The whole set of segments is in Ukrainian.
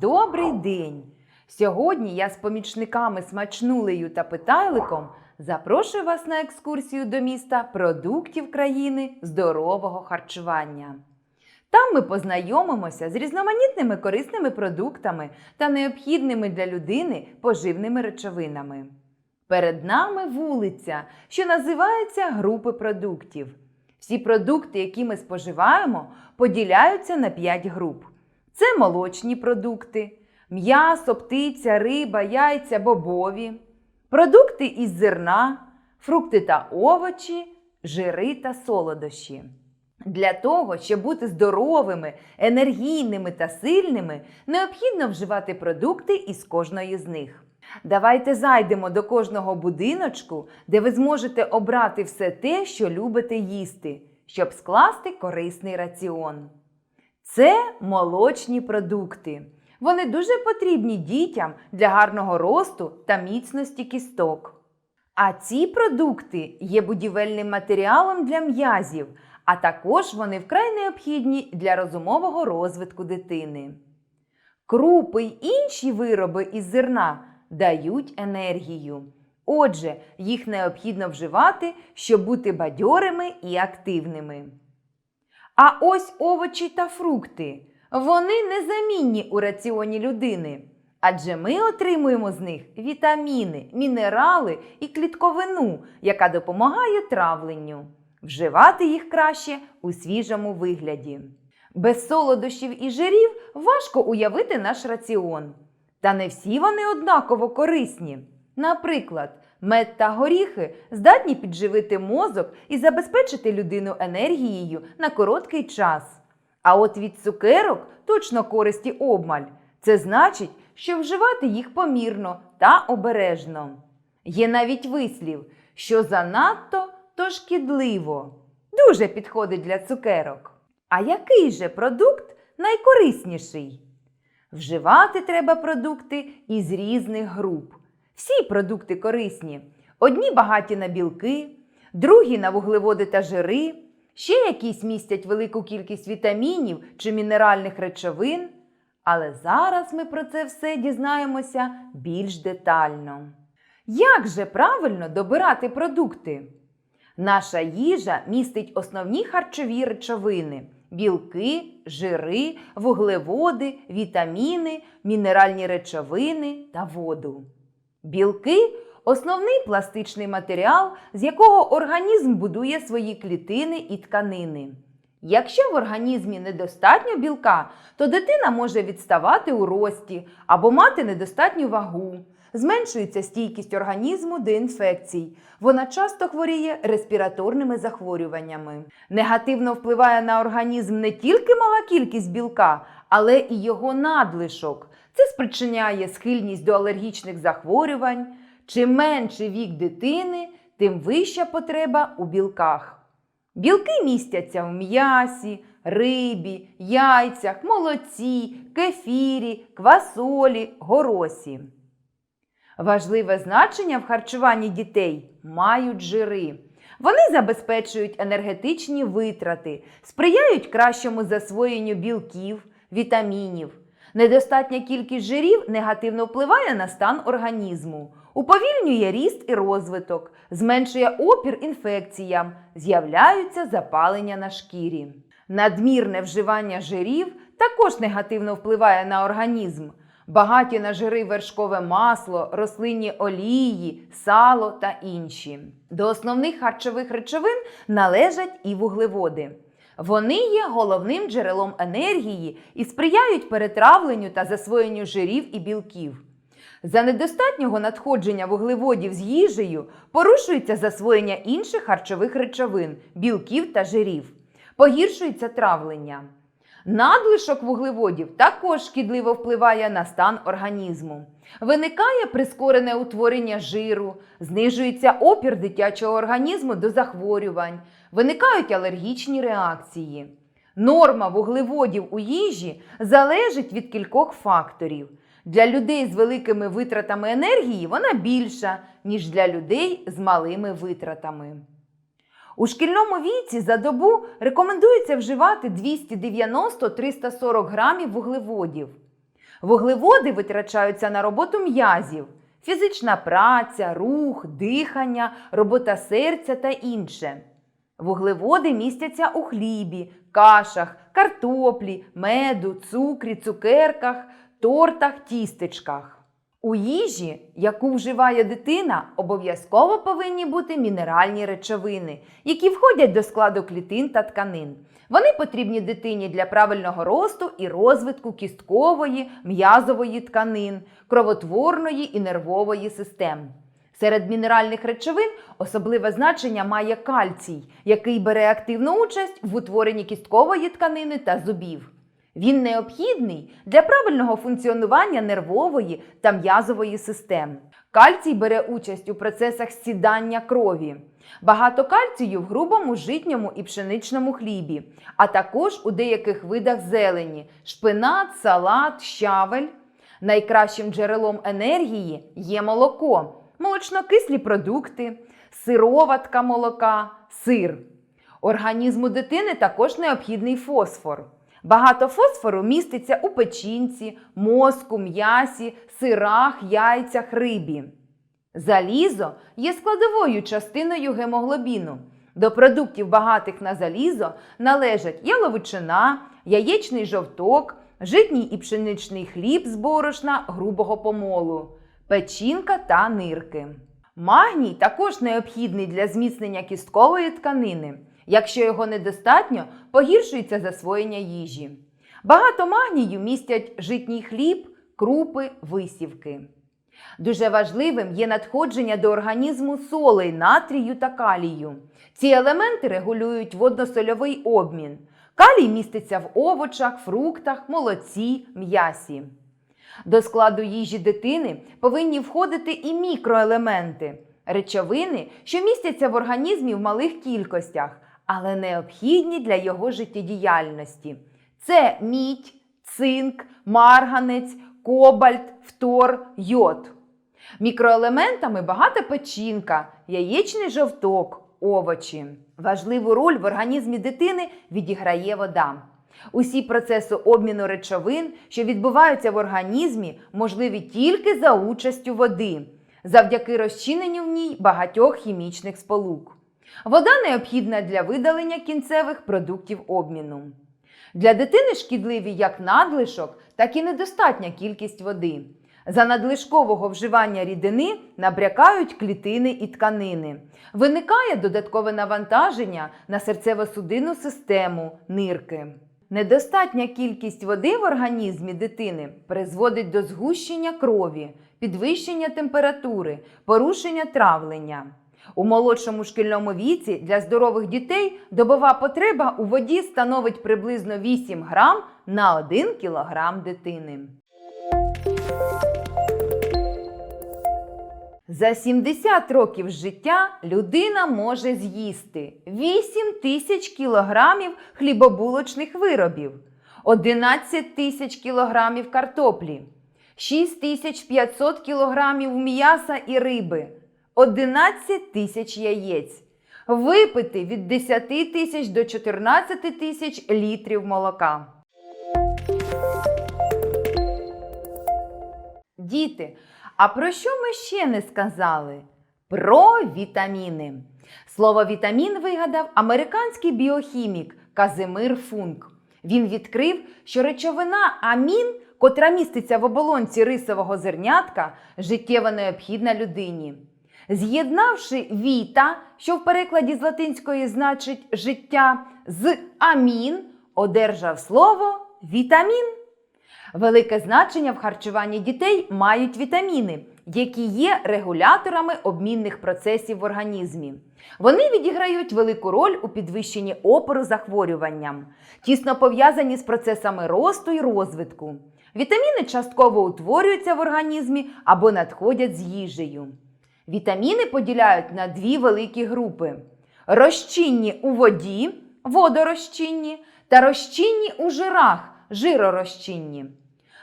Добрий день! Сьогодні я з помічниками Смачнулею та Питайликом запрошую вас на екскурсію до міста продуктів країни здорового харчування. Там ми познайомимося з різноманітними корисними продуктами та необхідними для людини поживними речовинами. Перед нами вулиця, що називається групи продуктів. Всі продукти, які ми споживаємо, поділяються на 5 груп. Це молочні продукти, м'ясо, птиця, риба, яйця, бобові, продукти із зерна, фрукти та овочі, жири та солодощі. Для того, щоб бути здоровими, енергійними та сильними, необхідно вживати продукти із кожної з них. Давайте зайдемо до кожного будиночку, де ви зможете обрати все те, що любите їсти, щоб скласти корисний раціон. Це молочні продукти. Вони дуже потрібні дітям для гарного росту та міцності кісток. А ці продукти є будівельним матеріалом для м'язів, а також вони вкрай необхідні для розумового розвитку дитини. Крупи й інші вироби із зерна дають енергію. Отже, їх необхідно вживати, щоб бути бадьорими і активними. А ось овочі та фрукти. Вони незамінні у раціоні людини. Адже ми отримуємо з них вітаміни, мінерали і клітковину, яка допомагає травленню. Вживати їх краще у свіжому вигляді. Без солодощів і жирів важко уявити наш раціон. Та не всі вони однаково корисні. Наприклад, мед та горіхи здатні підживити мозок і забезпечити людину енергією на короткий час. А от від цукерок точно користі обмаль. Це значить, що вживати їх помірно та обережно. Є навіть вислів, що занадто то шкідливо. Дуже підходить для цукерок. А який же продукт найкорисніший? Вживати треба продукти із різних груп. Всі продукти корисні. Одні багаті на білки, другі на вуглеводи та жири, ще якісь містять велику кількість вітамінів чи мінеральних речовин. Але зараз ми про це все дізнаємося більш детально. Як же правильно добирати продукти? Наша їжа містить основні харчові речовини: білки, жири, вуглеводи, вітаміни, мінеральні речовини та воду. Білки основний пластичний матеріал, з якого організм будує свої клітини і тканини. Якщо в організмі недостатньо білка, то дитина може відставати у рості або мати недостатню вагу. Зменшується стійкість організму до інфекцій. Вона часто хворіє респіраторними захворюваннями. Негативно впливає на організм не тільки мала кількість білка, але і його надлишок. Це спричиняє схильність до алергічних захворювань. Чим менший вік дитини, тим вища потреба у білках. Білки містяться в м'ясі, рибі, яйцях, молоці, кефірі, квасолі, горосі. Важливе значення в харчуванні дітей мають жири. Вони забезпечують енергетичні витрати, сприяють кращому засвоєнню білків, вітамінів. Недостатня кількість жирів негативно впливає на стан організму, уповільнює ріст і розвиток, зменшує опір інфекціям, з'являються запалення на шкірі. Надмірне вживання жирів також негативно впливає на організм. Багаті на жири вершкове масло, рослинні олії, сало та інші. До основних харчових речовин належать і вуглеводи. Вони є головним джерелом енергії і сприяють перетравленню та засвоєнню жирів і білків. За недостатнього надходження вуглеводів з їжею порушується засвоєння інших харчових речовин, білків та жирів, погіршується травлення. Надлишок вуглеводів також шкідливо впливає на стан організму. Виникає прискорене утворення жиру, знижується опір дитячого організму до захворювань, виникають алергічні реакції. Норма вуглеводів у їжі залежить від кількох факторів. Для людей з великими витратами енергії вона більша, ніж для людей з малими витратами. У шкільному віці за добу рекомендується вживати 290-340 грамів вуглеводів. Вуглеводи витрачаються на роботу м'язів, фізична праця, рух, дихання, робота серця та інше. Вуглеводи містяться у хлібі, кашах, картоплі, меду, цукрі, цукерках, тортах, тістечках. У їжі, яку вживає дитина, обов'язково повинні бути мінеральні речовини, які входять до складу клітин та тканин. Вони потрібні дитині для правильного росту і розвитку кісткової, м'язової тканин, кровотворної і нервової систем. Серед мінеральних речовин особливе значення має кальцій, який бере активну участь в утворенні кісткової тканини та зубів. Він необхідний для правильного функціонування нервової та м'язової систем. Кальцій бере участь у процесах сідання крові. Багато кальцію в грубому житньому і пшеничному хлібі, а також у деяких видах зелені шпинат, салат, щавель. Найкращим джерелом енергії є молоко, молочнокислі продукти, сироватка молока, сир. Організму дитини також необхідний фосфор. Багато фосфору міститься у печінці, мозку, м'ясі, сирах, яйцях, рибі. Залізо є складовою частиною гемоглобіну. До продуктів, багатих на залізо, належать яловичина, яєчний жовток, житній і пшеничний хліб з борошна грубого помолу, печінка та нирки. Магній також необхідний для зміцнення кісткової тканини. Якщо його недостатньо, погіршується засвоєння їжі. Багато магнію містять житній хліб, крупи, висівки. Дуже важливим є надходження до організму солей, натрію та калію. Ці елементи регулюють водно-сольовий обмін. Калій міститься в овочах, фруктах, молоці, м'ясі. До складу їжі дитини повинні входити і мікроелементи речовини, що містяться в організмі в малих кількостях, але необхідні для його життєдіяльності. Це мідь, цинк, марганець, кобальт, фтор, йод. Мікроелементами багата печінка, яєчний жовток, овочі. Важливу роль в організмі дитини відіграє вода. Усі процеси обміну речовин, що відбуваються в організмі, можливі тільки за участю води, завдяки розчиненню в ній багатьох хімічних сполук. Вода необхідна для видалення кінцевих продуктів обміну. Для дитини шкідливі як надлишок, так і недостатня кількість води. За надлишкового вживання рідини набрякають клітини і тканини. Виникає додаткове навантаження на серцево-судинну систему, нирки. Недостатня кількість води в організмі дитини призводить до згущення крові, підвищення температури, порушення травлення. У молодшому шкільному віці для здорових дітей добова потреба у воді становить приблизно 8 грам на 1 кілограм дитини. За 70 років життя людина може з'їсти 8 тисяч кілограмів хлібобулочних виробів, 11 тисяч кілограмів картоплі, 6500 кілограмів м'яса і риби, 11 тисяч яєць, випити від 10 тисяч до 14 тисяч літрів молока. Діти, а про що ми ще не сказали? Про вітаміни. Слово вітамін вигадав американський біохімік Казимир Функ. Він відкрив, що речовина амін, котра міститься в оболонці рисового зернятка, життєво необхідна людині. З'єднавши віта, що в перекладі з латинської значить життя, з амін, одержав слово вітамін. Велике значення в харчуванні дітей мають вітаміни, які є регуляторами обмінних процесів в організмі. Вони відіграють велику роль у підвищенні опору захворюванням, тісно пов'язані з процесами росту і розвитку. Вітаміни частково утворюються в організмі або надходять з їжею. Вітаміни поділяють на дві великі групи: розчинні у воді, водорозчинні, та розчинні у жирах, жиророзчинні.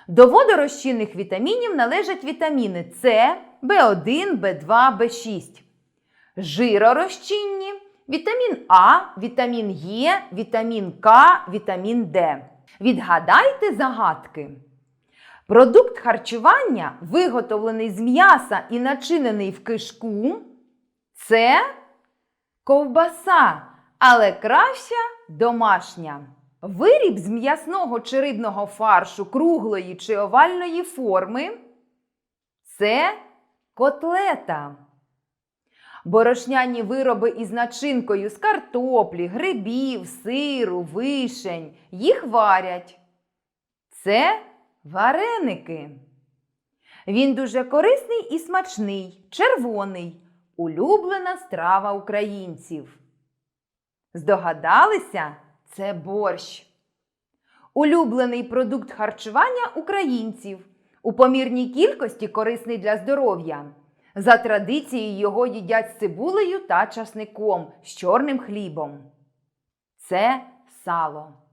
До водорозчинних вітамінів належать вітаміни С, В1, В2, В6. Жиророзчинні вітамін А, вітамін Е, вітамін К, вітамін Д. Відгадайте загадки. Продукт харчування, виготовлений з м'яса і начинений в кишку, це ковбаса, але краща домашня. Виріб з м'ясного чи рибного фаршу круглої чи овальної форми це котлета. Борошняні вироби із начинкою з картоплі, грибів, сиру, вишень. Їх варять. Це вареники. Він дуже корисний і смачний, червоний, улюблена страва українців. Здогадалися? Це борщ. Улюблений продукт харчування українців. У помірній кількості корисний для здоров'я. За традицією його їдять з цибулею та часником, з чорним хлібом. Це сало.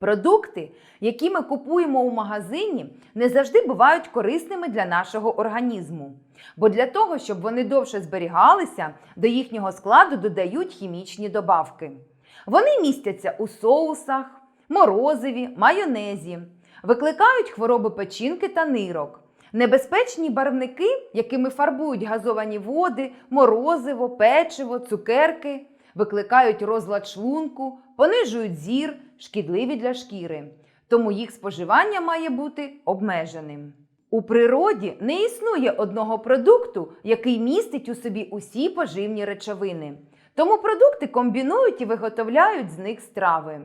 Продукти, які ми купуємо у магазині, не завжди бувають корисними для нашого організму. Бо для того, щоб вони довше зберігалися, до їхнього складу додають хімічні добавки. Вони містяться у соусах, морозиві, майонезі, викликають хвороби печінки та нирок. Небезпечні барвники, якими фарбують газовані води, морозиво, печиво, цукерки, викликають розлад шлунку, понижують зір, шкідливі для шкіри. Тому їх споживання має бути обмеженим. У природі не існує одного продукту, який містить у собі усі поживні речовини. Тому продукти комбінують і виготовляють з них страви.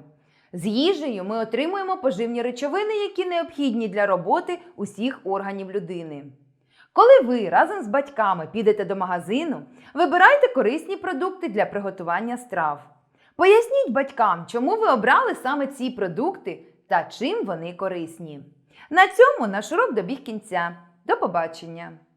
З їжею ми отримуємо поживні речовини, які необхідні для роботи усіх органів людини. Коли ви разом з батьками підете до магазину, вибирайте корисні продукти для приготування страв. Поясніть батькам, чому ви обрали саме ці продукти та чим вони корисні. На цьому наш урок добіг кінця. До побачення!